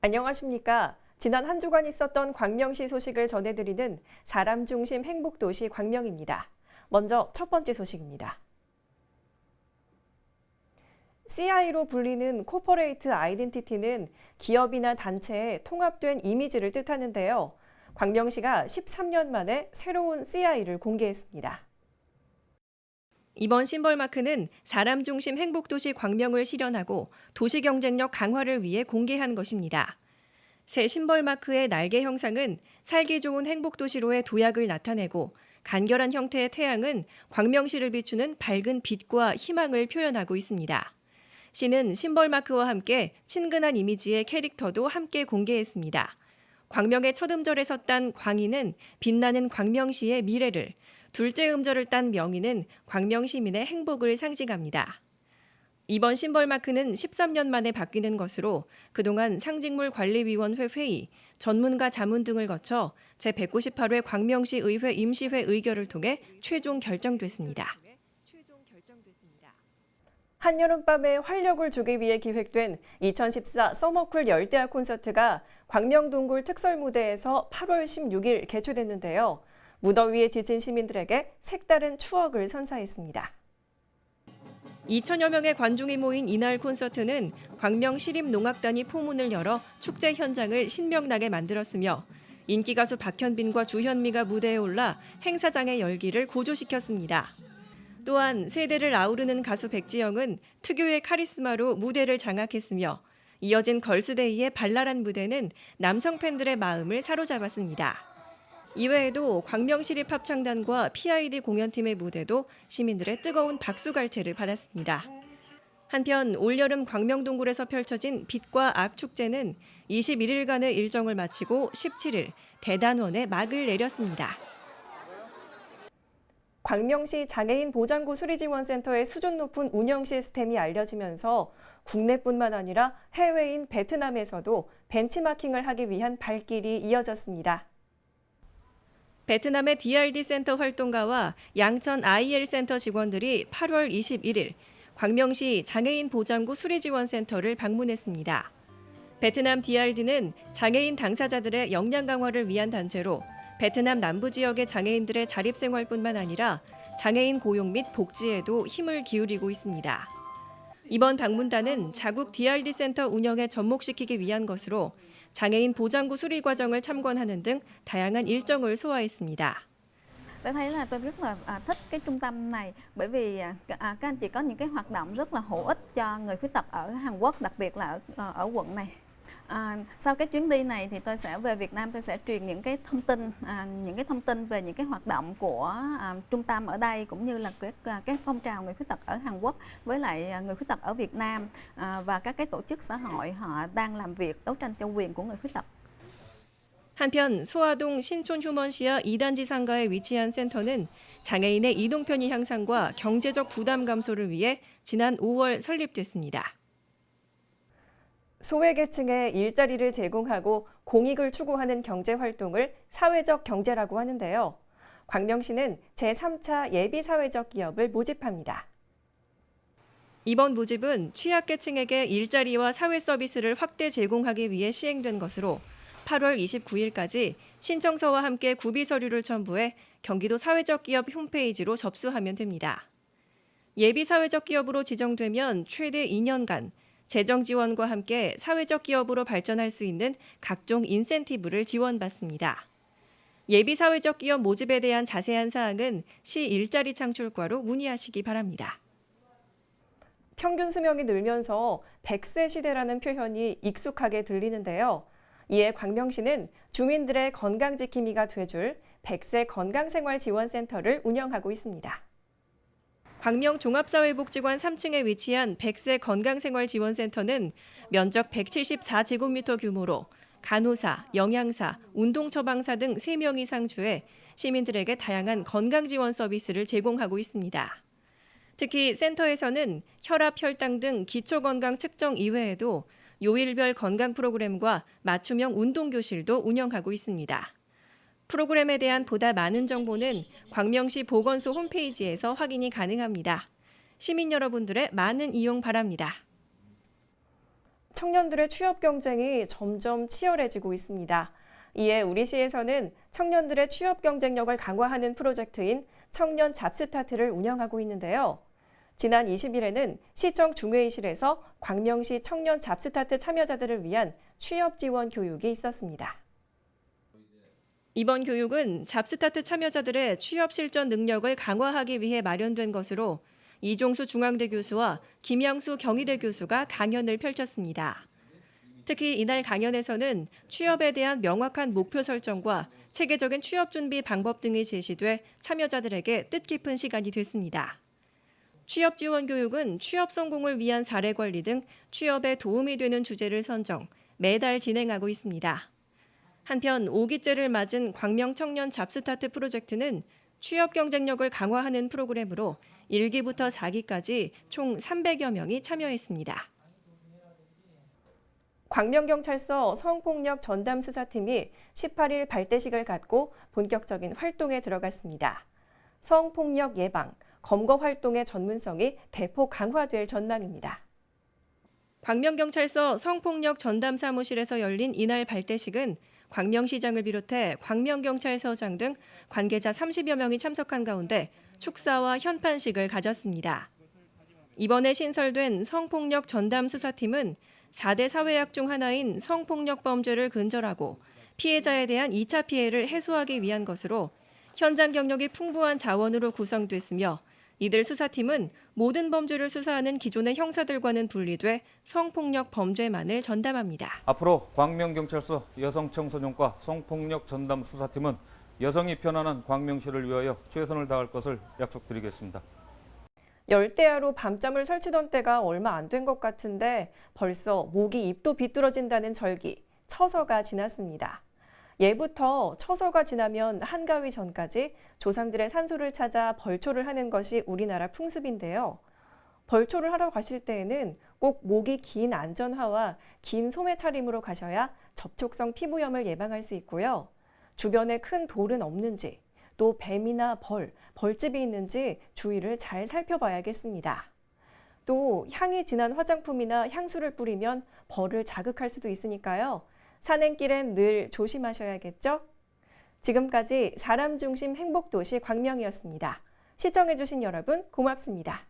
안녕하십니까. 지난 한 주간 있었던 광명시 소식을 전해드리는 사람 중심 행복 도시 광명입니다. 먼저 첫 번째 소식입니다. CI로 불리는 코퍼레이트 아이덴티티는 기업이나 단체의 통합된 이미지를 뜻하는데요. 광명시가 13년 만에 새로운 CI를 공개했습니다. 이번 심벌 마크는 사람 중심 행복도시 광명을 실현하고 도시 경쟁력 강화를 위해 공개한 것입니다. 새 심벌 마크의 날개 형상은 살기 좋은 행복도시로의 도약을 나타내고 간결한 형태의 태양은 광명시를 비추는 밝은 빛과 희망을 표현하고 있습니다. 시는 심벌 마크와 함께 친근한 이미지의 캐릭터도 함께 공개했습니다. 광명의 첫 음절에 섰단 광희는 빛나는 광명시의 미래를, 둘째 음절을 딴 명희는 광명 시민의 행복을 상징합니다. 이번 심벌 마크는 13년 만에 바뀌는 것으로 그동안 상징물 관리위원회 회의, 전문가 자문 등을 거쳐 제198회 광명시 의회 임시회 의결을 통해 최종 결정됐습니다. 한여름밤에 활력을 주기 위해 기획된 2014 서머쿨 열대야 콘서트가 광명동굴 특설무대에서 8월 16일 개최됐는데요. 무더위에 지친 시민들에게 색다른 추억을 선사했습니다. 2천여 명의 관중이 모인 이날 콘서트는 광명 시립농악단이 포문을 열어 축제 현장을 신명나게 만들었으며 인기 가수 박현빈과 주현미가 무대에 올라 행사장의 열기를 고조시켰습니다. 또한 세대를 아우르는 가수 백지영은 특유의 카리스마로 무대를 장악했으며 이어진 걸스데이의 발랄한 무대는 남성 팬들의 마음을 사로잡았습니다. 이외에도 광명시립 합창단과 PID 공연팀의 무대도 시민들의 뜨거운 박수갈채를 받았습니다. 한편 올여름 광명동굴에서 펼쳐진 빛과 악 축제는 21일간의 일정을 마치고 17일 대단원에 막을 내렸습니다. 광명시 장애인 보장구 수리지원센터의 수준 높은 운영 시스템이 알려지면서 국내뿐만 아니라 해외인 베트남에서도 벤치마킹을 하기 위한 발길이 이어졌습니다. 베트남의 DRD 센터 활동가와 양천 IL 센터 직원들이 8월 21일 광명시 장애인 보장구 수리 지원 센터를 방문했습니다. 베트남 DRD는 장애인 당사자들의 역량 강화를 위한 단체로 베트남 남부 지역의 장애인들의 자립 생활뿐만 아니라 장애인 고용 및 복지에도 힘을 기울이고 있습니다. 이번 방문단은 자국 DRD 센터 운영에 접목시키기 위한 것으로 장애인 보장구 수리 과정을 참관하는 등 다양한 일정을 소화했습니다. tôi thấy là tôi rất là à, thích cái trung tâm này bởi vì à, à, các anh chị có những cái hoạt động rất là hữu ích cho người khuyết tật ở Hàn Quốc đặc biệt là ở ờ, ở quận này À, sau cái chuyến đi này thì tôi sẽ về Việt Nam tôi sẽ truyền những cái thông tin à, những cái thông tin về những cái hoạt động của à, trung tâm ở đây cũng như là các à, cái phong trào người khuyết tật ở Hàn Quốc với lại à, người khuyết tật ở Việt Nam à, và các cái tổ chức xã hội họ đang làm việc đấu tranh cho quyền của người khuyết tật. 한편 소아동 신촌 휴먼시아 2단지 상가에 위치한 센터는 장애인의 이동 편의 향상과 경제적 부담 감소를 위해 지난 5월 설립됐습니다. 소외계층에 일자리를 제공하고 공익을 추구하는 경제 활동을 사회적 경제라고 하는데요. 광명시는 제3차 예비사회적 기업을 모집합니다. 이번 모집은 취약계층에게 일자리와 사회 서비스를 확대 제공하기 위해 시행된 것으로 8월 29일까지 신청서와 함께 구비 서류를 첨부해 경기도 사회적 기업 홈페이지로 접수하면 됩니다. 예비 사회적 기업으로 지정되면 최대 2년간 재정 지원과 함께 사회적 기업으로 발전할 수 있는 각종 인센티브를 지원받습니다. 예비 사회적 기업 모집에 대한 자세한 사항은 시 일자리 창출과로 문의하시기 바랍니다. 평균 수명이 늘면서 100세 시대라는 표현이 익숙하게 들리는데요. 이에 광명시는 주민들의 건강 지킴이가 돼줄 100세 건강생활지원센터를 운영하고 있습니다. 광명 종합사회복지관 3층에 위치한 100세 건강생활지원센터는 면적 174제곱미터 규모로 간호사, 영양사, 운동처방사 등 3명 이상 주에 시민들에게 다양한 건강지원 서비스를 제공하고 있습니다. 특히 센터에서는 혈압, 혈당 등 기초건강 측정 이외에도 요일별 건강 프로그램과 맞춤형 운동교실도 운영하고 있습니다. 프로그램에 대한 보다 많은 정보는 광명시 보건소 홈페이지에서 확인이 가능합니다. 시민 여러분들의 많은 이용 바랍니다. 청년들의 취업 경쟁이 점점 치열해지고 있습니다. 이에 우리 시에서는 청년들의 취업 경쟁력을 강화하는 프로젝트인 청년 잡스타트를 운영하고 있는데요. 지난 20일에는 시청 중회의실에서 광명시 청년 잡스타트 참여자들을 위한 취업 지원 교육이 있었습니다. 이번 교육은 잡스타트 참여자들의 취업 실전 능력을 강화하기 위해 마련된 것으로 이종수 중앙대 교수와 김양수 경희대 교수가 강연을 펼쳤습니다. 특히 이날 강연에서는 취업에 대한 명확한 목표 설정과 체계적인 취업 준비 방법 등이 제시돼 참여자들에게 뜻깊은 시간이 됐습니다. 취업 지원 교육은 취업 성공을 위한 사례 관리 등 취업에 도움이 되는 주제를 선정, 매달 진행하고 있습니다. 한편 5기째를 맞은 광명 청년 잡스타트 프로젝트는 취업 경쟁력을 강화하는 프로그램으로 1기부터 4기까지 총 300여 명이 참여했습니다. 광명경찰서 성폭력 전담 수사팀이 18일 발대식을 갖고 본격적인 활동에 들어갔습니다. 성폭력 예방, 검거 활동의 전문성이 대폭 강화될 전망입니다. 광명경찰서 성폭력 전담 사무실에서 열린 이날 발대식은 광명시장을 비롯해 광명경찰서장 등 관계자 30여 명이 참석한 가운데 축사와 현판식을 가졌습니다. 이번에 신설된 성폭력 전담 수사팀은 4대 사회약 중 하나인 성폭력 범죄를 근절하고 피해자에 대한 2차 피해를 해소하기 위한 것으로 현장 경력이 풍부한 자원으로 구성됐으며 이들 수사팀은 모든 범죄를 수사하는 기존의 형사들과는 분리돼 성폭력 범죄만을 전담합니다. 앞으로 광명경찰서 여성청소년과 성폭력 전담 수사팀은 여성이 편안한 광명시를 위하여 최선을 다할 것을 약속드리겠습니다. 열대야로 밤잠을 설치던 때가 얼마 안 된 것 같은데 벌써 모기 입도 비뚤어진다는 절기, 처서가 지났습니다. 예부터 처서가 지나면 한가위 전까지 조상들의 산소를 찾아 벌초를 하는 것이 우리나라 풍습인데요. 벌초를 하러 가실 때에는 꼭 목이 긴 안전화와 긴 소매 차림으로 가셔야 접촉성 피부염을 예방할 수 있고요. 주변에 큰 돌은 없는지, 또 뱀이나 벌, 벌집이 있는지 주의를 잘 살펴봐야겠습니다. 또 향이 진한 화장품이나 향수를 뿌리면 벌을 자극할 수도 있으니까요. 산행길엔 늘 조심하셔야겠죠? 지금까지 사람 중심 행복 도시 광명이었습니다. 시청해주신 여러분 고맙습니다.